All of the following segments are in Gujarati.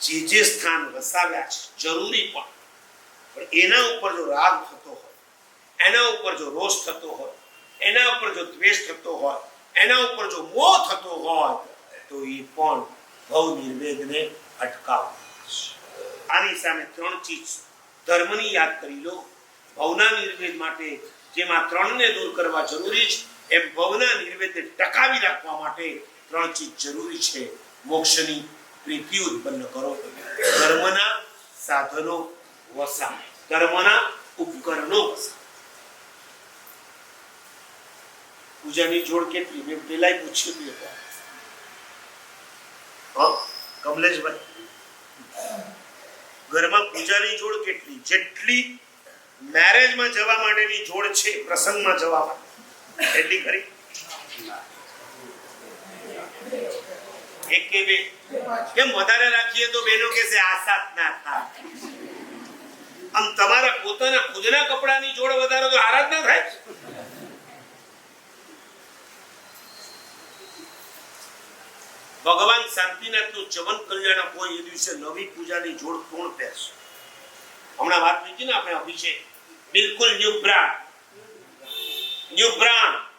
જે જે સ્થાન વસાવ્યા છે, જરૂરી પણ. પણ એના ઉપર જો રાગ થતો હોય, એના ઉપર જો રોષ થતો હોય, એના ઉપર જો દ્વેષ થતો હોય, એના ઉપર જો મોહ થતો હોય, તો એ પણ ભવ નિર્વેદને અટકાવે આની સામે ત્રણ ચીજ ધર્મની યાદ કરી લો. ભવના નિર્વેદ માટે જેમાં ત્રણને દૂર કરવા જરૂરી છે, એમ ભવના નિર્વેદને ટકાવી રાખવા માટે ત્રણ ચીજ જરૂરી છે. મોક્ષની પ્રીતિ ઉત્પન્ન કરો કર્મના સાધનો વસા. કર્મના ઉપકરણો વસા. પૂજાની જોડ કેટલી? મેં પેલા પૂછ્યું હતું હા, કમલેશભાઈ. ઘરમાં પૂજાની જોડ કેટલી? જેટલી મેરેજમાં જવા માટેની જોડ છે, પ્રસંગમાં જવા માટે. એટલી ખરી? એક કે બે. કેમ વધારે રાખીએ તો બેનો કહેશે આ સાત ના થાય આમ તમારા પોતાના ખુદના કપડાની જોડ વધારો તો આરાધના થાય ભગવાન શાંતિનાથનું ચવન કલ્યાણ કોઈ એ દિવસે નવી પૂજાની જોડ કોણ પહેરશે? હમણાં વાત લીધી ને આપણે અભિષેક. બિલકુલ ન્યુ બ્રાન્ડ. New brand.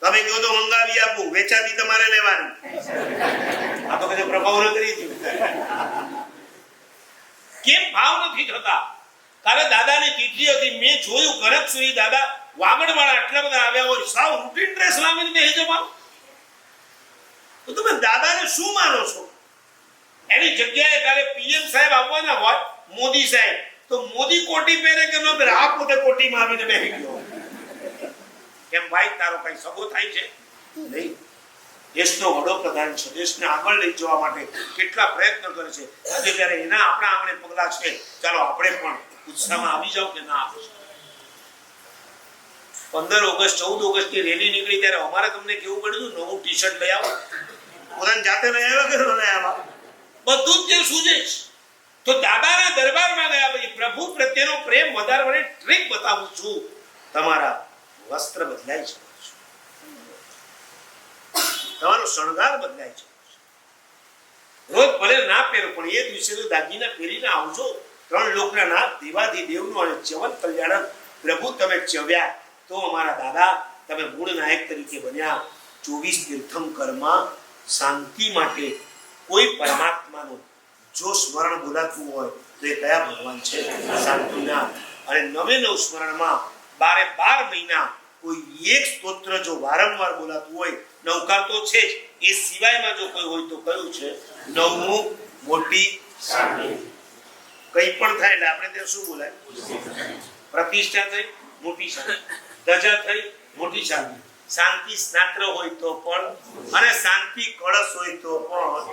તમે કહો તો મંગાવી આપું, વેચાતી તમારે લેવાની. આ તો કਦੇ પ્રભાવ કરી દીધું. કેમ ભાવ નથી થતા? કાલે દાદાની ચીઠી હતી, મેં જોયું ગરજ સુધી દાદા. વાગડ વાળા આટલા બધા આવ્યા હોય, સાવ રૂટીન ડ્રેસ લાવીને બેસી જવા તો તમે દાદાને શું માનો છો? એની જગ્યાએ કાલે પીએમ સાહેબ આવવાના હોય, મોદી સાહેબ. તો મોદી કોટી પહેરે કે ન પહેરે? આ પોતે કોટીમાં આવીને બેસી ગયો. કેમ ભાઈ તારો કઈ સગો થાય છે? નહીં. દેશનો વડોપ્રધાન છે. દેશને આગળ લઈ જવા માટે કેટલા પ્રયત્ન કરે છે. આજે જ્યારે એના આપણા આંગણે પગલા છે ચાલો આપણે પણ ઉત્સાહમાં આવી જાવ કે ના આવી પંદર ઓગસ્ટ ચૌદ ઓગસ્ટની રેલી નીકળી ત્યારે અમારે તમને કેવું પડ્યું? નવું ટી શર્ટ લઈ આવો. પોતાની જાતે લઈ આવ્યા કે લઈ આવ્યા? બધું જ તે સૂજે છે. તો દાદાના દરબારમાં ગયા પછી પ્રભુ પ્રત્યેનો પ્રેમ વધારવાની ટ્રીક બતાવું છું. તમારા વસ્ત્ર બદલાઈ છે. તમારો શણગાર બદલાય છે. રોજ ભલે ના પહેરો, પણ એ દિવસે તો દાગીના પહેરીને આવજો. ત્રણ લોકના નાથ દેવાધી દેવનું અને જવન કલ્યાણ પ્રભુ તમે ચવ્યા તો અમારા દાદા તમે મૂળ નાયક તરીકે બન્યા. ચોવીસ તીર્થંકરમાં શાંતિ માટે કોઈ પરમાત્માનો જો સ્મરણ બોલાતું હોય તો એ કયા ભગવાન છે? શાંતિના. અને નવે નવ સ્મરણમાં બારે બાર મહિના કોઈ એક સ્તોત્ર જો વારંવાર બોલાતું હોય નવકાર તો છે જ. એ સિવાયમાં જો કોઈ હોય તો કયું છે? નવમું મોટી કઈ પણ થાય એટલે આપણે ત્યાં શું બોલાય? પ્રતિષ્ઠા થઈ, મોટી શાંતિ ધજા થઈ, મોટી શાંતિ શાંતિ સ્નાત્ર હોય તો પણ, અને શાંતિ કળશ હોય તો પણ